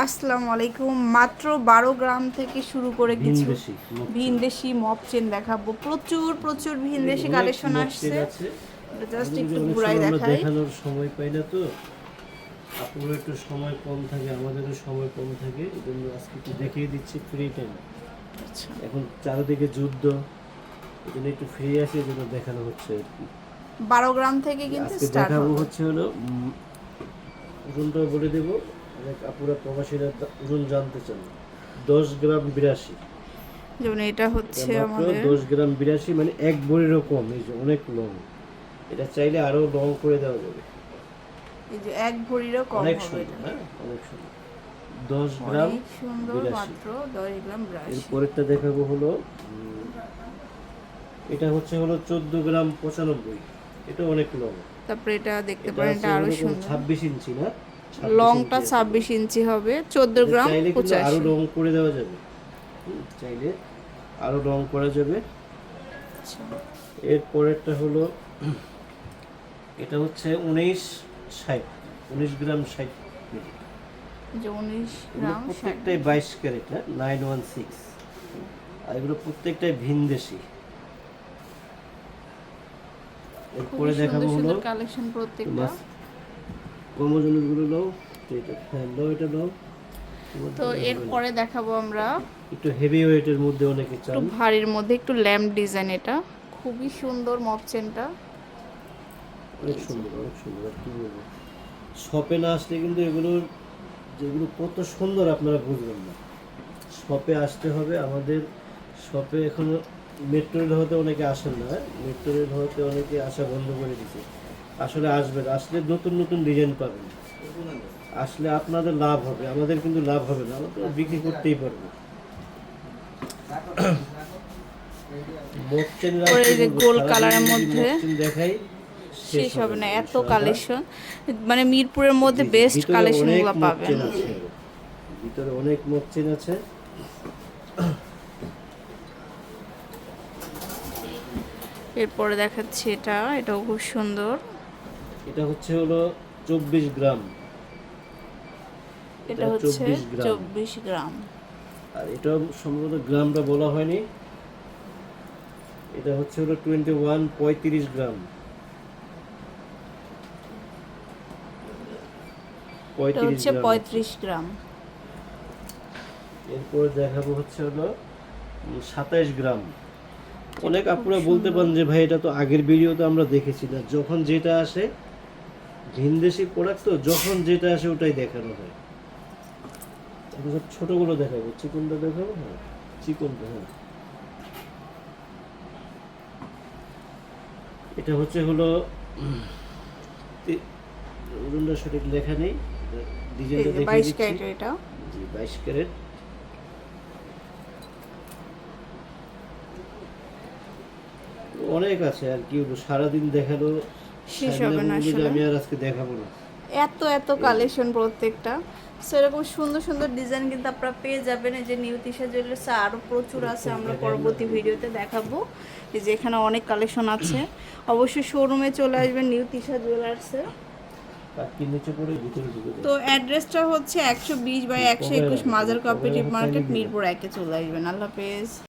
আসসালামু আলাইকুম। মাত্র বারো গ্রাম থেকে শুরু করে কিছু ভিনদেশি মপ চেন। দেখাবো। প্রচুর প্রচুর ভিনদেশি কালেকশন আসছে। জাস্ট একটু ঘুরাই দেখাই। দেখানোর সময় পাই না তো আপনারও একটু সময় কম থাকে আমাদেরও সময় কম থাকে এই জন্য আজকে একটু দেখিয়ে দিচ্ছি ফ্রি টাইম আচ্ছা। এখন চারিদিকে যুদ্ধ এই জন্য একটু ফ্রি আছে জন্য দেখানো হচ্ছে। আর কি বারো গ্রাম থেকে কিন্তু স্টার্ট দেখাবো হচ্ছে হলো ওজনটা বলে দেবো। অনেক আপুরা প্রবাসীরা ওজন জানতে চান। দশ গ্রাম বিরাশি। যেমন এটা হচ্ছে আমাদের দশ গ্রাম বিরাশি মানে এক বড়িরও কম এই যে অনেক লং। এটা চাইলে আরও লং করে দেওয়া যাবে। এই যে এক ভরিরও কম অনেক সুন্দর হ্যাঁ? অনেক সুন্দর। দশ গ্রাম সুন্দর মাত্র দশ গ্রাম এর ব্রাশ। পরেরটা দেখাবো হলো এটা হচ্ছে হলো চোদ্দ গ্রাম পঁচানব্বই। এটা অনেক লং। তারপরে এটা দেখতে পারেন এটা আরও সুন্দর। ছাব্বিশ ইঞ্চি না? 26 লংটা। ছাব্বিশ ইঞ্চি হবে চোদ্দ গ্রাম আরও লং করে দেওয়া যাবে। চাইলে আরও লং করা যাবে। আচ্ছা। এর পরেরটা হলো এটা হচ্ছে উনিশ ষাট উনিশ গ্রাম ষাট প্রত্যেকটাই বাইশ ক্যারেট নাইন ওয়ান সিক্স আর এগুলো প্রত্যেকটাই ভিনদেশি এরপরে দেখাবো হলো কালেকশন প্রত্যেকটা। নাও তো এটা হ্যাঁ নাও এটা নাও তো এরপরে দেখাবো আমরা একটু হেভি ওয়েটের মধ্যে অনেকে একটু চান। ভারীর মধ্যে একটু ল্যাম্প ডিজাইন এটা। খুবই সুন্দর মপ চেনটা অনেক সুন্দর অনেক সুন্দর কি বলব। শপে না আসলে কিন্তু এগুলোর যেগুলো কত সুন্দর আপনারা বুঝবেন না। শপে আসতে হবে আমাদের শপে এখনও মেট্রো রেল হতে অনেকে আসেন না মেট্রো রেল হতে অনেকে আসা বন্ধ করে দিছে আসলে আসবেন আসলে নতুন নতুন ডিজাইন পাবেন। আসলে আপনাদের লাভ হবে আমাদের কিন্তু লাভ হবে না আমরা তো বিক্রি করতেই পারব। গোল কালারের মধ্যে দেখাই শেষ হবে না এত কালেকশন মানে মিরপুরের মধ্যে বেস্ট ভিতরে কালেকশন অনেকগুলো পাবেন। ভিতরে অনেক মকচেন আছে। এরপরে দেখাচ্ছি এটা এটাও খুব সুন্দর। এটা হচ্ছে হলো চব্বিশ গ্রাম। এটা হচ্ছে 24 গ্রাম। চব্বিশ গ্রাম। আর এটা সম্ভবত গ্রামটা বলা হয়নি। এটা হচ্ছে হলো টোয়েন্টি ওয়ান পঁয়ত্রিশ গ্রাম। পঁয়ত্রিশ পঁয়ত্রিশ গ্রাম। এরপরে দেখাবো হচ্ছে হলো সাতাইশ গ্রাম। অনেক আপনারা বলতে পারেন যে ভাই এটা তো আগের ভিডিওতে আমরা দেখেছি না। যখন যেটা আসে ভিনদেশি প্রোডাক্ট তো যখন যেটা আসে ওটাই দেখানো হয়। এখন সব ছোটগুলো দেখাবো। চিকনটা দেখাবো হ্যাঁ। চিকনটা হ্যাঁ। এটা হচ্ছে হলো ওজনটা সঠিক লেখা নেই। ডিজাইনটা বাইশ দিচ্ছি। এটা। জি বাইশ ক্যারেট। অনেক আছে আর কি বলব সারাদিন দেখাল। শেষ হবে না আসলে। আমি আর আজকে দেখাবো না। এত এত কালেকশন প্রত্যেকটা। সো এরকম সুন্দর সুন্দর ডিজাইন কিন্তু আপনারা পেয়ে যাবেন। এই যে নিউ তিশা জুয়েলার্স আরও প্রচুর আছে আমরা পরবর্তী ভিডিওতে দেখাবো। এই যে এখানে অনেক কালেকশন আছে। অবশ্যই শোরুমে চলে আসবেন নিউ তিশা জুয়েলার্সে। তো অ্যাড্রেসটা হচ্ছে একশো বিশ বাই একশো একুশ মাজার কোঅপারেটিভ মার্কেট মিরপুর একে চলে আসবেন। আল্লাহ হাফেজ।